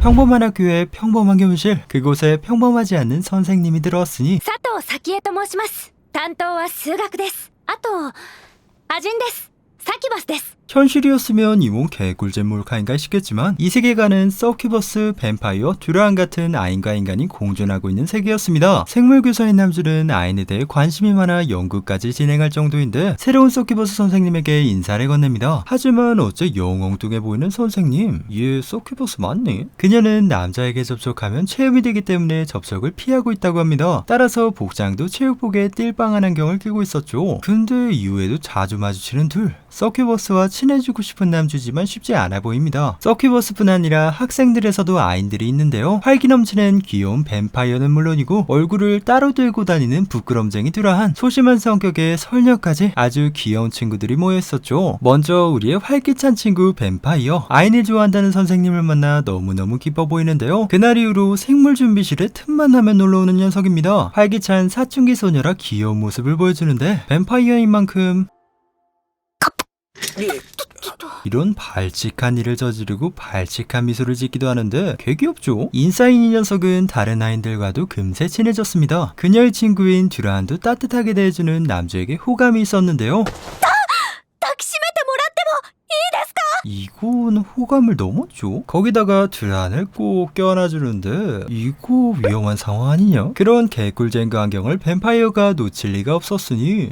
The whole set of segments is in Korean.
평범한 학교에 평범한 교무실 그곳에 평범하지 않는 선생님이 들어왔으니 佐藤早恵と申します担当は数学ですあとアジンですサキバスです 현실이었으면 이몸 개꿀잼 몰카인가 싶겠지만 이 세계관은 서큐버스, 뱀파이어, 듀라한 같은 아인과 인간이 공존하고 있는 세계였습니다. 생물교사인 남주는 아인에 대해 관심이 많아 연구까지 진행할 정도인데 새로운 서큐버스 선생님에게 인사를 건넵니다. 하지만 어째 영엉뚱해 보이는 선생님? 얘 서큐버스 맞니? 그녀는 남자에게 접촉하면 체험이 되기 때문에 접촉을 피하고 있다고 합니다. 따라서 복장도 체육복에 띨빵한 안경을 끼고 있었죠. 근데 이후에도 자주 마주치는 둘. 서큐버스와 친해지고 싶은 남주지만 쉽지 않아 보입니다. 서큐버스뿐 아니라 학생들에서도 아인들이 있는데요. 활기 넘치는 귀여운 뱀파이어는 물론이고 얼굴을 따로 들고 다니는 부끄럼쟁이 듀라한 소심한 성격의 설녀까지 아주 귀여운 친구들이 모여 있었죠. 먼저 우리의 활기찬 친구 뱀파이어 아인을 좋아한다는 선생님을 만나 너무너무 기뻐 보이는데요. 그날 이후로 생물 준비실에 틈만 나면 놀러오는 녀석입니다. 활기찬 사춘기 소녀라 귀여운 모습을 보여주는데 뱀파이어인 만큼 예. 이런 발칙한 일을 저지르고 발칙한 미소를 짓기도 하는데 개귀엽죠? 인싸인 이 녀석은 다른 아인들과도 금세 친해졌습니다. 그녀의 친구인 듀란도 따뜻하게 대해주는 남주에게 호감이 있었는데요. 이건 호감을 넘었죠? 거기다가 듀란을 꼭 껴안아주는데 이거 위험한 상황 아니냐? 그런 개꿀쟁그 안경을 뱀파이어가 놓칠 리가 없었으니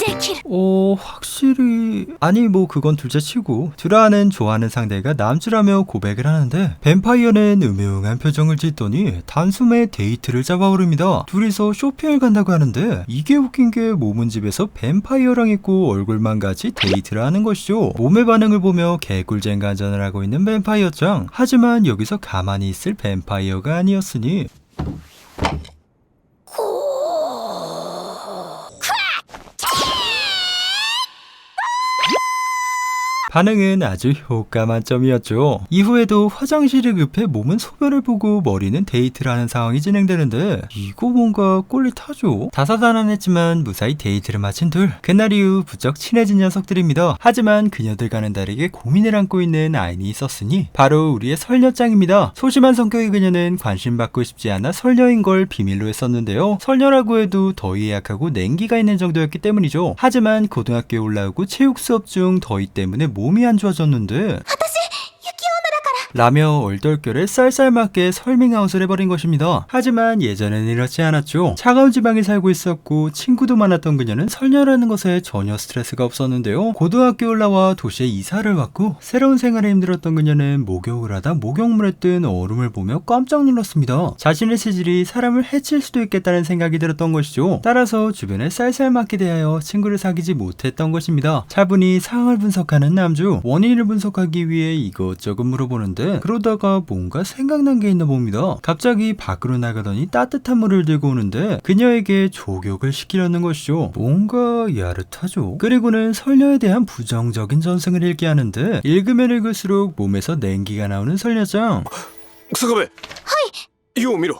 데킬. 어, 확실히 아니 뭐 그건 둘째치고 드라는 좋아하는 상대가 남주라며 고백을 하는데 뱀파이어는 음흉한 표정을 짓더니 단숨에 데이트를 잡아오릅니다. 둘이서 쇼핑을 간다고 하는데 이게 웃긴 게 몸은 집에서 뱀파이어랑 있고 얼굴만 같이 데이트를 하는 것이죠. 몸의 반응을 보며 개꿀쟁 간전을 하고 있는 뱀파이어짱. 하지만 여기서 가만히 있을 뱀파이어가 아니었으니 반응은 아주 효과 만점이었죠. 이후에도 화장실을 급해 몸은 소변을 보고 머리는 데이트를 하는 상황이 진행되는데 이거 뭔가 꼴릿하죠. 다사다난했지만 무사히 데이트를 마친 둘. 그날 이후 부쩍 친해진 녀석들입니다. 하지만 그녀들과는 다르게 고민을 안고 있는 아인이 있었으니 바로 우리의 설녀짱입니다. 소심한 성격의 그녀는 관심 받고 싶지 않아 설녀인 걸 비밀로 했었는데요. 설녀라고 해도 더위 약하고 냉기가 있는 정도였기 때문이죠. 하지만 고등학교에 올라오고 체육 수업 중 더위 때문에 몸이 안 좋아졌는데. 아다시 라며 얼떨결에 쌀쌀맞게 설밍아웃을 해버린 것입니다. 하지만 예전엔 이렇지 않았죠. 차가운 지방에 살고 있었고 친구도 많았던 그녀는 설녀라는 것에 전혀 스트레스가 없었는데요. 고등학교 올라와 도시에 이사를 왔고 새로운 생활에 힘들었던 그녀는 목욕을 하다 목욕물에 뜬 얼음을 보며 깜짝 놀랐습니다. 자신의 체질이 사람을 해칠 수도 있겠다는 생각이 들었던 것이죠. 따라서 주변에 쌀쌀맞게 대하여 친구를 사귀지 못했던 것입니다. 차분히 상황을 분석하는 남주 원인을 분석하기 위해 이것저것 물어보는데 있는데 그러다가 뭔가 생각난 게 있나 봅니다. 갑자기 밖으로 나가더니 따뜻한 물을 들고 오는데 그녀에게 조격을 시키려는 것이죠. 뭔가 야릇하죠. 그리고는 설녀에 대한 부정적인 전승을 읽게 하는데 읽으면 읽을수록 몸에서 냉기가 나오는 설녀장. 스카베. 하이. 요 미로. 어,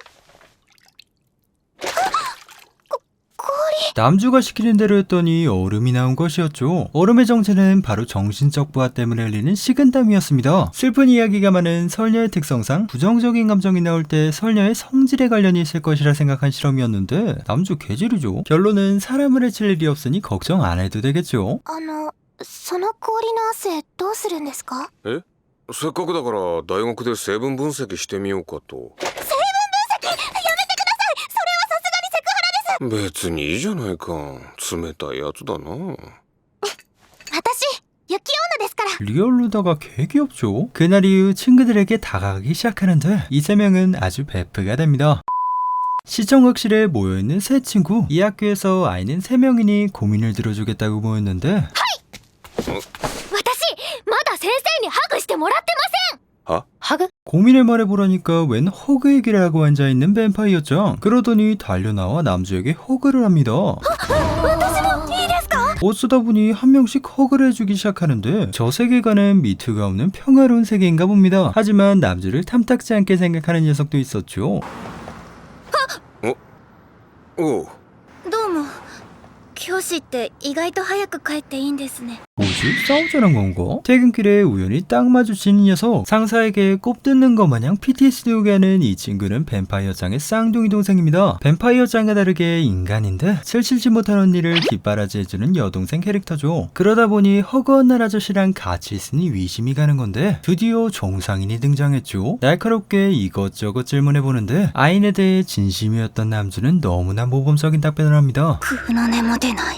見ろ 남주가 시키는 대로 했더니 얼음이 나온 것이었죠. 얼음의 정체는 바로 정신적 부하 때문에 흘리는 식은땀이었습니다. 슬픈 이야기가 많은 설녀의 특성상 부정적인 감정이 나올 때 설녀의 성질에 관련이 있을 것이라 생각한 실험이었는데 남주 개질이죠. 결론은 사람을 해칠 일이 없으니 걱정 안 해도 되겠죠. あのその氷の汗どうするんですかえせっかくだから大学で成分分析してみようかと 別にいいじゃないか冷たいやつだな私雪女ですから 리얼루다가 개 귀엽죠. 그날 이후 친구들에게 다가가기 시작하는데 이 세 명은 아주 베프가 됩니다. 시청극실에 모여있는 세 친구 이 학교에서 아이는 세 명이니 고민을 들어주겠다고 모였는데 私まだ先生にハグしてもらってません ハグ 고민을 말해보라니까 웬 허그 얘기를 하고 앉아있는 뱀파이어짱 그러더니 달려나와 남주에게 허그를 합니다 私もいいですか 어쩌다 보니 한 명씩 허그를 해주기 시작하는데 저 세계관은 미투가 없는 평화로운 세계인가 봅니다 하지만 남주를 탐탁지 않게 생각하는 녀석도 있었죠 おうどうも教師って意外と早く帰っていいんですね 뭐지? 싸우자는 건가? 퇴근길에 우연히 딱 마주치는 녀석 상사에게 꼽뜯는 것 마냥 PTSD 오게 하는 이 친구는 뱀파이어짱의 쌍둥이 동생입니다 뱀파이어짱과 다르게 인간인데 슬칠지 못한 언니를 뒷바라지해주는 여동생 캐릭터죠 그러다 보니 허구한 날 아저씨랑 같이 있으니 위심이 가는 건데 드디어 정상인이 등장했죠 날카롭게 이것저것 질문해보는데 아인에 대해 진심이었던 남주는 너무나 모범적인 답변을 합니다 グーの音も出ない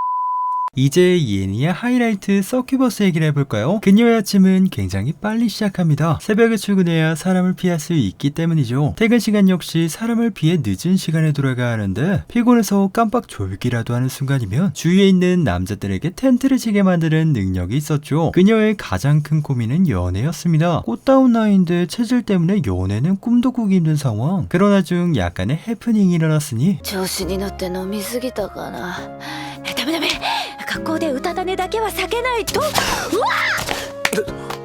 이제 예니의 하이라이트 서큐버스 얘기를 해볼까요? 그녀의 아침은 굉장히 빨리 시작합니다. 새벽에 출근해야 사람을 피할 수 있기 때문이죠. 퇴근 시간 역시 사람을 피해 늦은 시간에 돌아가야 하는데 피곤해서 깜빡 졸기라도 하는 순간이면 주위에 있는 남자들에게 텐트를 치게 만드는 능력이 있었죠. 그녀의 가장 큰 고민은 연애였습니다. 꽃다운 나이인데 체질 때문에 연애는 꿈도 꾸기 힘든 상황. 그러나 중 약간의 해프닝이 일어났으니 調子に乗って飲みすぎたかなダメダメ 格好でうたた寝だけは避けないと。うわっ！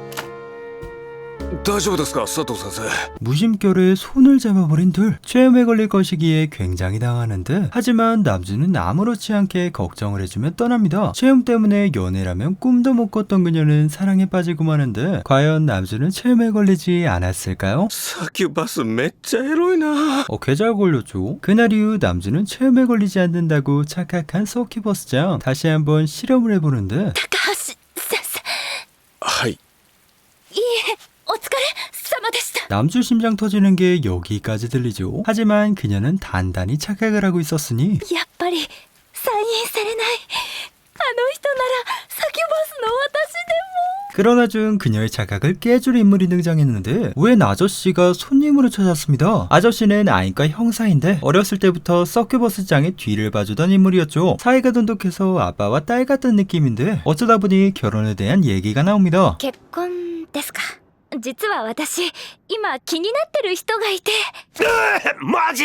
大丈夫ですか佐藤先生 무심결에 손을 잡아버린 둘 체험에 걸릴 것이기에 굉장히 당하는데 하지만 남주는 아무렇지 않게 걱정을 해주며 떠납니다 체험 때문에 연애라면 꿈도 못 꿨던 그녀는 사랑에 빠지고 마는데 과연 남주는 체험에 걸리지 않았을까요? サキュバスめっちゃエロいな 어, 개잘 걸렸죠. 그날 이후 남주는 체험에 걸리지 않는다고 착각한 서키버스장 다시 한번 실험을 해보는데 高橋先生はいいいえお疲れ様でした 남주 심장 터지는 게 여기까지 들리죠. 하지만 그녀는 단단히 착각을 하고 있었으니 やっぱり再現されないあの人ならサキュバスの私で 그러나 중 그녀의 착각을 깨줄 인물이 등장했는데 웬 아저씨가 손님으로 찾았습니다. 아저씨는 아인과 형사인데 어렸을 때부터 서큐버스장의 뒤를 봐주던 인물이었죠. 사이가 돈독해서 아빠와 딸 같은 느낌인데 어쩌다 보니 결혼에 대한 얘기가 나옵니다. も結婚ですか 実は私今気になってる人がいて。マジ？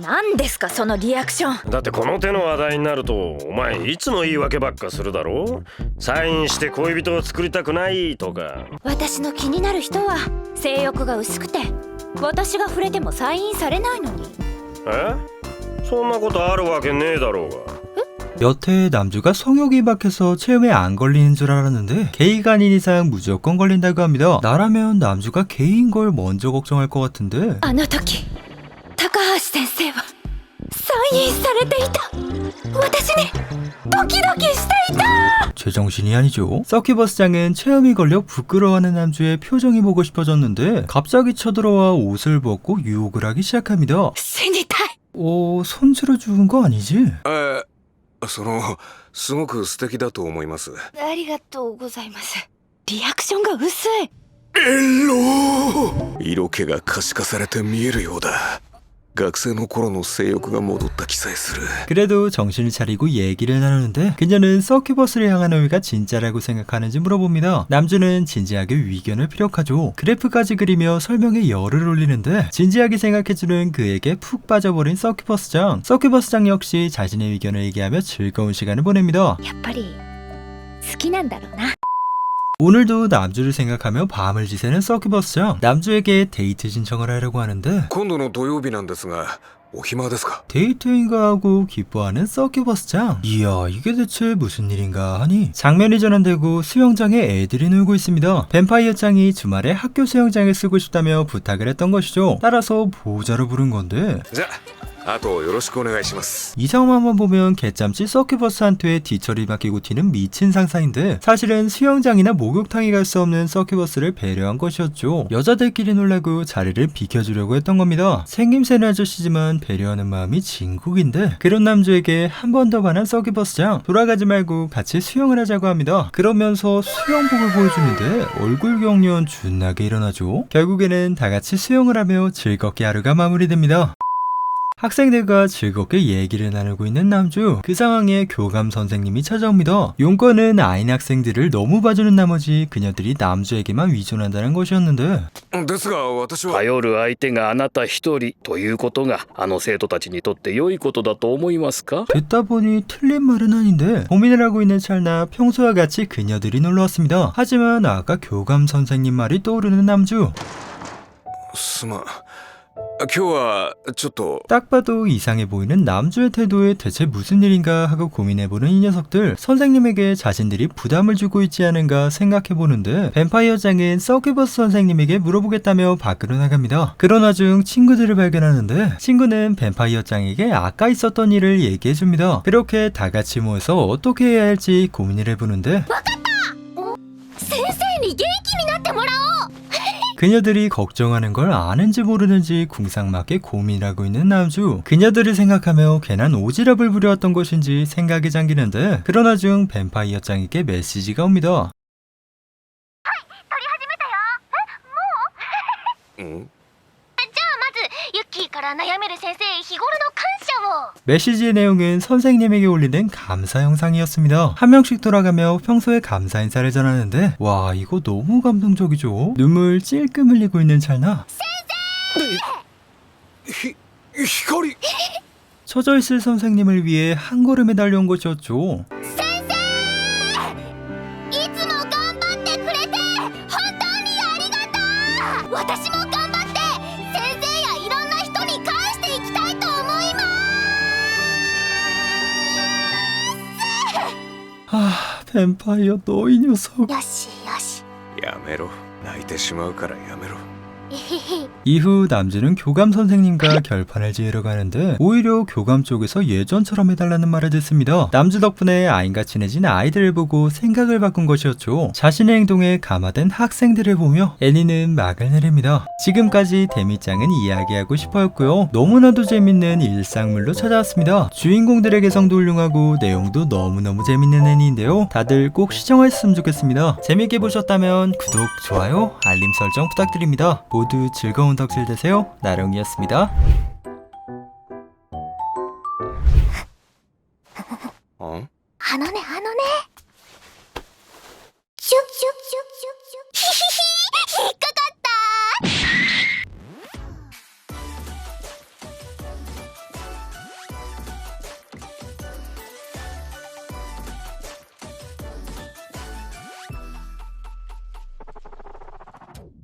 何ですかそのリアクション。だってこの手の話題になるとお前いつも言い訳ばっかするだろ？サインして恋人を作りたくないとか。私の気になる人は性欲が薄くて私が触れてもサインされないのに。え？そんなことあるわけねえだろうが 여태 남주가 성욕이 박해서 체험에 안 걸리는 줄 알았는데 게이가 아닌 이상 무조건 걸린다고 합니다. 나라면 남주가 게이인 걸 먼저 걱정할 것 같은데 あの時高橋先生はサインされていた私にドキドキしていた 제정신이 아니죠. 서큐버스장은 체험이 걸려 부끄러워하는 남주의 표정이 보고 싶어졌는데 갑자기 쳐들어와 옷을 벗고 유혹을 하기 시작합니다. 死にたい 어, 손질을 주는 거 아니지? えー そのすごく素敵だと思います。ありがとうございます。リアクションが薄い。エロ色気が可視化されて見えるようだ学生の頃の性欲が戻った気さえする 그래도 정신을 차리고 얘기를 나누는데 그녀는 서큐버스를 향한 의가 진짜라고 생각하는지 물어봅니다. 남주는 진지하게 위견을 피력하죠. 그래프까지 그리며 설명에 열을 올리는데 진지하게 생각해주는 그에게 푹 빠져버린 서큐버스장. 서큐버스장 역시 자신의 의견을 얘기하며 즐거운 시간을 보냅니다. やっぱり好きなんだろうな 오늘도 남주를 생각하며 밤을 지새는 서큐버스장. 남주에게 데이트 신청을 하려고 하는데 今度の土曜日なんですがお暇ですか 데이트인가 하고 기뻐하는 서큐버스장. 이야, 이게 대체 무슨 일인가 하니 장면이 전환되고 수영장에 애들이 놀고 있습니다. 뱀파이어짱이 주말에 학교 수영장을 쓰고 싶다며 부탁을 했던 것이죠. 따라서 보호자로 부른 건데 じゃ あ とよろしくお願いします 이 상황만 보면 개짬치 서큐버스한테 뒤처리 맡기고 튀는 미친 상사인데 사실은 수영장이나 목욕탕에 갈 수 없는 서큐버스를 배려한 것이었죠. 여자들끼리 놀라고 자리를 비켜주려고 했던 겁니다. 생김새는 아저씨지만 배려하는 마음이 진국인데 그런 남주에게 한 번 더 반한 서큐버스장 돌아가지 말고 같이 수영을 하자고 합니다. 그러면서 수영복을 보여주는데 얼굴 경련 준나게 일어나죠. 결국에는 다 같이 수영을 하며 즐겁게 하루가 마무리됩니다. 학생들과 즐겁게 얘기를 나누고 있는 남주. 그 상황에 교감 선생님이 찾아옵니다. 용건은 아인 학생들을 너무 봐주는 나머지 그녀들이 남주에게만 위존한다는 것이었는데 ですが私は頼る相手があなた一人ということがあの生徒たちにとって良いことだと思いますか 듣다 보니 틀린 말은 아닌데 고민을 하고 있는 찰나 평소와 같이 그녀들이 놀러왔습니다. 하지만 아까 교감 선생님 말이 떠오르는 남주. すまん今日はちょっと 딱 봐도 이상해 보이는 남주의 태도에 대체 무슨 일인가 하고 고민해보는 이 녀석들 선생님에게 자신들이 부담을 주고 있지 않은가 생각해보는데 뱀파이어장은 서큐버스 선생님에게 물어보겠다며 밖으로 나갑니다 그러나 중 친구들을 발견하는데 친구는 뱀파이어장에게 아까 있었던 일을 얘기해줍니다 그렇게 다 같이 모여서 어떻게 해야 할지 고민을 해보는데 先生に元気になってもらおう 그녀들이 걱정하는 걸 아는지 모르는지 궁상맞게 고민하고 있는 남주. 그녀들을 생각하며 괜한 오지랖을 부려왔던 것인지 생각이 잠기는데 그러나 중 뱀파이어 짱에게 메시지가 옵니다. 응? から悩める先生日頃の感謝を 메시지의 내용은 선생님에게 올리는 감사 영상이었습니다. 한 명씩 돌아가며 평소에 감사 인사를 전하는데 와 이거 너무 감동적이죠. 눈물 찔끔 흘리고 있는 찰나 ひ光 처져 있을 선생님을 위해 한 걸음에 달려온 것이었죠. い 先輩を同意に襲う。よしよし。やめろ。泣いてしまうからやめろ。이후 남주는 교감 선생님과 결판을 지으려 가는데 오히려 교감 쪽에서 예전처럼 해달라는 말을 듣습니다. 남주 덕분에 아인과 친해진 아이들을 보고 생각을 바꾼 것이었죠. 자신의 행동에 감화된 학생들을 보며 애니는 막을 내립니다. 지금까지 데미짱은 이야기하고 싶어였고요. 너무나도 재밌는 일상물로 찾아왔습니다. 주인공들의 개성도 훌륭하고 내용도 너무너무 재밌는 애니인데요. 다들 꼭 시청하셨으면 좋겠습니다. 재밌게 보셨다면 구독, 좋아요, 알림 설정 부탁드립니다. 모두 즐거운 덕질 되세요. 나롱이었습니다. 어? 안 오네, 안 오네. 쭉쭉.